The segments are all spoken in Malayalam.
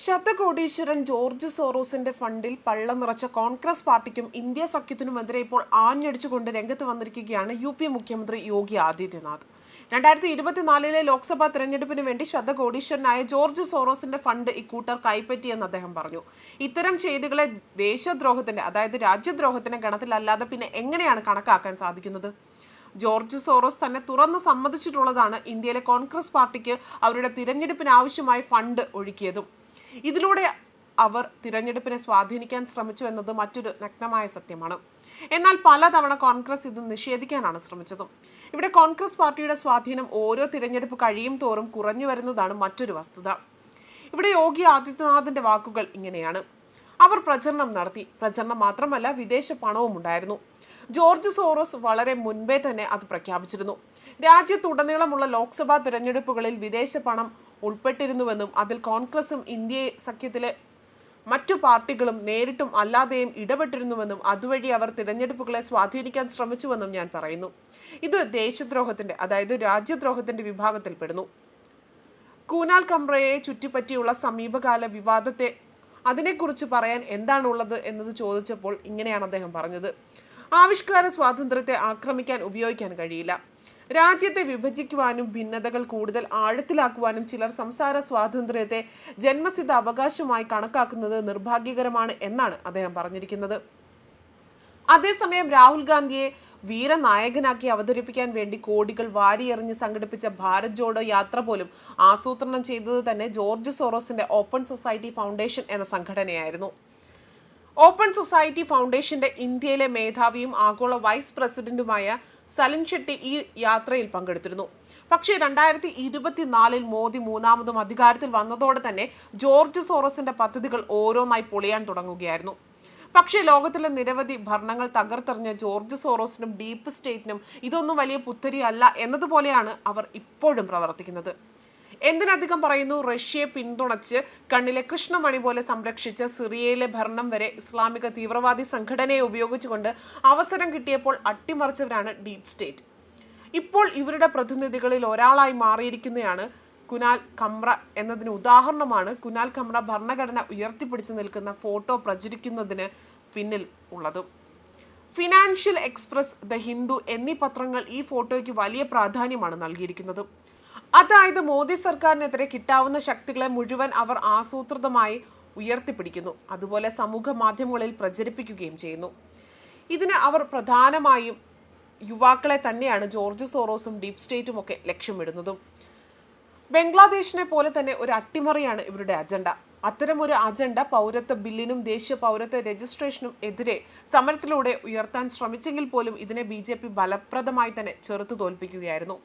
ശതകോടീശ്വരൻ ജോർജ് സോറോസിന്റെ ഫണ്ടിൽ പള്ളം നിറച്ച കോൺഗ്രസ് പാർട്ടിക്കും ഇന്ത്യ സഖ്യത്തിനുമെതിരെ ഇപ്പോൾ ആഞ്ഞടിച്ചുകൊണ്ട് രംഗത്ത് വന്നിരിക്കുകയാണ് യു പി മുഖ്യമന്ത്രി യോഗി ആദിത്യനാഥ്. രണ്ടായിരത്തി ഇരുപത്തിനാലിലെ ലോക്സഭാ തെരഞ്ഞെടുപ്പിന് വേണ്ടി ശതകോടീശ്വരനായ ജോർജ് സോറോസിന്റെ ഫണ്ട് ഇക്കൂട്ടർ കൈപ്പറ്റിയെന്ന് അദ്ദേഹം പറഞ്ഞു. ഇത്തരം ചെയ്തികളെ ദേശദ്രോഹത്തിന്റെ അതായത് രാജ്യദ്രോഹത്തിന്റെ ഗണത്തിലല്ലാതെ പിന്നെ എങ്ങനെയാണ് കണക്കാക്കാൻ സാധിക്കുന്നത്? ജോർജ് സോറോസ് തന്നെ തുറന്ന് സമ്മതിച്ചിട്ടുള്ളതാണ് ഇന്ത്യയിലെ കോൺഗ്രസ് പാർട്ടിക്ക് അവരുടെ തിരഞ്ഞെടുപ്പിന് ആവശ്യമായ ഫണ്ട് ഒഴുക്കിയതും. ഇതിലൂടെ അവർ തിരഞ്ഞെടുപ്പിനെ സ്വാധീനിക്കാൻ ശ്രമിച്ചു എന്നത് മറ്റൊരു നഗ്നമായ സത്യമാണ്. എന്നാൽ പലതവണ കോൺഗ്രസ് ഇത് നിഷേധിക്കാനാണ് ശ്രമിച്ചതും. ഇവിടെ കോൺഗ്രസ് പാർട്ടിയുടെ സ്വാധീനം ഓരോ തിരഞ്ഞെടുപ്പ് കഴിയും തോറും കുറഞ്ഞു വരുന്നതാണ് മറ്റൊരു വസ്തുത. ഇവിടെ യോഗി ആദിത്യനാഥിന്റെ വാക്കുകൾ ഇങ്ങനെയാണ്. അവർ പ്രചരണം നടത്തി. പ്രചരണം മാത്രമല്ല വിദേശ പണവും ഉണ്ടായിരുന്നു. ജോർജ് സോറോസ് വളരെ മുൻപേ തന്നെ അത് പ്രഖ്യാപിച്ചിരുന്നു. രാജ്യത്തുടനീളമുള്ള ലോക്സഭാ തിരഞ്ഞെടുപ്പുകളിൽ വിദേശ പണം ഉൾപ്പെട്ടിരുന്നുവെന്നും അതിൽ കോൺഗ്രസും ഇന്ത്യ സഖ്യത്തിലെ മറ്റു പാർട്ടികളും നേരിട്ടും അല്ലാതെയും ഇടപെട്ടിരുന്നുവെന്നും അതുവഴി അവർ തിരഞ്ഞെടുപ്പുകളെ സ്വാധീനിക്കാൻ ശ്രമിച്ചുവെന്നും ഞാൻ പറയുന്നു. ഇത് ദേശദ്രോഹത്തിന്റെ അതായത് രാജ്യദ്രോഹത്തിന്റെ വിഭാഗത്തിൽപ്പെടുന്നു കൂനാൽ കംബ്രയെ ചുറ്റിപ്പറ്റിയുള്ള സമീപകാല വിവാദത്തെ അതിനെക്കുറിച്ച് പറയാൻ എന്താണുള്ളത് എന്നത് ചോദിച്ചപ്പോൾ ഇങ്ങനെയാണ് അദ്ദേഹം പറഞ്ഞത്. ആവിഷ്കാര സ്വാതന്ത്ര്യത്തെ ആക്രമിക്കാൻ ഉപയോഗിക്കാൻ കഴിയില്ല. രാജ്യത്തെ വിഭജിക്കുവാനും ഭിന്നതകൾ കൂടുതൽ ആഴത്തിലാക്കുവാനും ചിലർ സംസാര സ്വാതന്ത്ര്യത്തെ ജന്മസിദ്ധ അവകാശമായി കണക്കാക്കുന്നത് നിർഭാഗ്യകരമാണ് എന്നാണ് അദ്ദേഹം പറഞ്ഞിരിക്കുന്നത്. അതേസമയം രാഹുൽ ഗാന്ധിയെ വീരനായകനാക്കി അവതരിപ്പിക്കാൻ വേണ്ടി കോടികൾ വാരിയെറിഞ്ഞ് സംഘടിപ്പിച്ച ഭാരത് ജോഡോ യാത്ര പോലും ആസൂത്രണം ചെയ്തത് തന്നെ ജോർജ് സോറോസിന്റെ ഓപ്പൺ സൊസൈറ്റി ഫൗണ്ടേഷൻ എന്ന സംഘടനയായിരുന്നു. ഓപ്പൺ സൊസൈറ്റി ഫൗണ്ടേഷന്റെ ഇന്ത്യയിലെ മേധാവിയും ആഗോള വൈസ് പ്രസിഡന്റുമായ സലിൻ ഷെട്ടി ഈ യാത്രയിൽ പങ്കെടുത്തിരുന്നു. പക്ഷേ രണ്ടായിരത്തി ഇരുപത്തിനാലിൽ മോദി മൂന്നാമതും അധികാരത്തിൽ വന്നതോടെ തന്നെ ജോർജ് സോറസിന്റെ പദ്ധതികൾ ഓരോന്നായി പൊളിയാൻ തുടങ്ങുകയായിരുന്നു. പക്ഷേ ലോകത്തിലെ നിരവധി ഭരണങ്ങൾ തകർത്തെറിഞ്ഞ ജോർജ് സോറോസിനും ഡീപ്പ് സ്റ്റേറ്റിനും ഇതൊന്നും വലിയ പുത്തരി അല്ല എന്നതുപോലെയാണ് അവർ ഇപ്പോഴും പ്രവർത്തിക്കുന്നത്. എന്തിനധികം പറയുന്നു? റഷ്യയെ പിന്തുണച്ച് കണ്ണിലെ കൃഷ്ണമണി പോലെ സംരക്ഷിച്ച സിറിയയിലെ ഭരണം വരെ ഇസ്ലാമിക തീവ്രവാദി സംഘടനയെ ഉപയോഗിച്ചുകൊണ്ട് അവസരം കിട്ടിയപ്പോൾ അട്ടിമറിച്ചവരാണ് ഡീപ് സ്റ്റേറ്റ്. ഇപ്പോൾ ഇവരുടെ പ്രതിനിധികളിൽ ഒരാളായി മാറിയിരിക്കുന്നതാണ് കുനാൽ കമ്ര എന്നതിന് ഉദാഹരണമാണ് കുനാൽ കമ്ര ഭരണഘടന ഉയർത്തിപ്പിടിച്ചു നിൽക്കുന്ന ഫോട്ടോ പ്രചരിക്കുന്നതിന് പിന്നിൽ ഉള്ളതും. ഫിനാൻഷ്യൽ എക്സ്പ്രസ് ദ ഹിന്ദു എന്നീ പത്രങ്ങൾ ഈ ഫോട്ടോയ്ക്ക് വലിയ പ്രാധാന്യമാണ് നൽകിയിരിക്കുന്നത്. അതായത് മോദി സർക്കാരിനെതിരെ കിട്ടാവുന്ന ശക്തികളെ മുഴുവൻ അവർ ആസൂത്രിതമായി ഉയർത്തിപ്പിടിക്കുന്നു. അതുപോലെ സമൂഹ മാധ്യമങ്ങളിൽ പ്രചരിപ്പിക്കുകയും ചെയ്യുന്നു. ഇതിന് അവർ പ്രധാനമായും യുവാക്കളെ തന്നെയാണ് ജോർജ് സോറോസും ഡീപ് സ്റ്റേറ്റും ഒക്കെ ലക്ഷ്യമിടുന്നതും. ബംഗ്ലാദേശിനെ പോലെ തന്നെ ഒരു അട്ടിമറിയാണ് ഇവരുടെ അജണ്ട. അത്തരമൊരു അജണ്ട പൗരത്വ ബില്ലിനും ദേശീയ പൗരത്വ രജിസ്ട്രേഷനും എതിരെ സമരത്തിലൂടെ ഉയർത്താൻ ശ്രമിച്ചെങ്കിൽ പോലും ഇതിനെ ബി ഫലപ്രദമായി തന്നെ ചെറുത്തു തോൽപ്പിക്കുകയായിരുന്നു.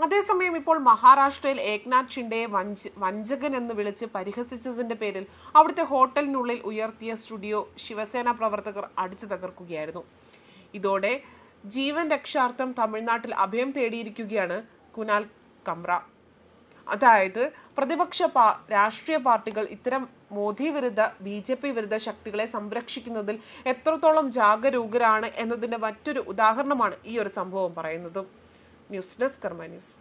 അതേസമയം ഇപ്പോൾ മഹാരാഷ്ട്രയിൽ ഏക്നാഥ് ഷിൻഡെയെ വഞ്ച വഞ്ചകൻ എന്ന് വിളിച്ച് പരിഹസിച്ചതിന്റെ പേരിൽ അവിടുത്തെ ഹോട്ടലിനുള്ളിൽ ഉയർത്തിയ സ്റ്റുഡിയോ ശിവസേന പ്രവർത്തകർ അടിച്ചു തകർക്കുകയായിരുന്നു. ഇതോടെ ജീവൻ രക്ഷാർത്ഥം തമിഴ്നാട്ടിൽ അഭയം തേടിയിരിക്കുകയാണ് കുനാൽ കംറ അതായത് പ്രതിപക്ഷ പാ രാഷ്ട്രീയ പാർട്ടികൾ ഇത്തരം മോദി വിരുദ്ധ ബി ജെ പി വിരുദ്ധ ശക്തികളെ സംരക്ഷിക്കുന്നതിൽ എത്രത്തോളം ജാഗരൂകരാണ് എന്നതിന്റെ മറ്റൊരു ഉദാഹരണമാണ് ഈ ഒരു സംഭവം പറയുന്നതും. ന്യൂസ് ഡെസ്ക് കർമ്മ ന്യൂസ്